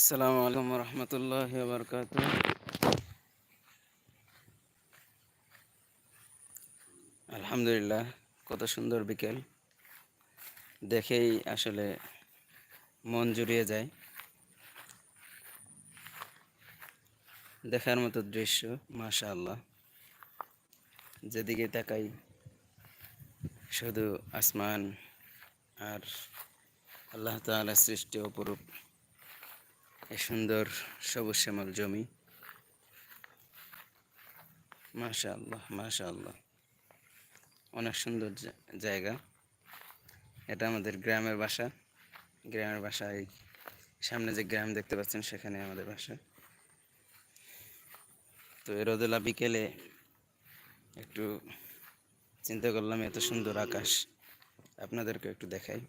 আসসালামু আলাইকুম রহমতুল্লাহ বরকাত আলহামদুলিল্লাহ, কত সুন্দর বিকেল। দেখেই আসলে মন জুড়িয়ে যায়। দেখার মতো দৃশ্য মাশা আল্লাহ যেদিকে তাকাই, শুধু আসমান আর আল্লাহ তাআলা সৃষ্টি অপরূপ। সুন্দর সবুজ শ্যামল জমি। মাশা আল্লাহ মাশা আল্লাহ অনেক সুন্দর জায়গা। এটা আমাদের গ্রামের বাসা। গ্রামের বাসায় সামনে যে গ্রাম দেখতে পাচ্ছেন, সেখানে আমাদের বাসা। তো এই রোদেলা বিকেলে একটু চিন্তা করলাম, এত সুন্দর আকাশ। আপনাদেরকে একটু দেখাই।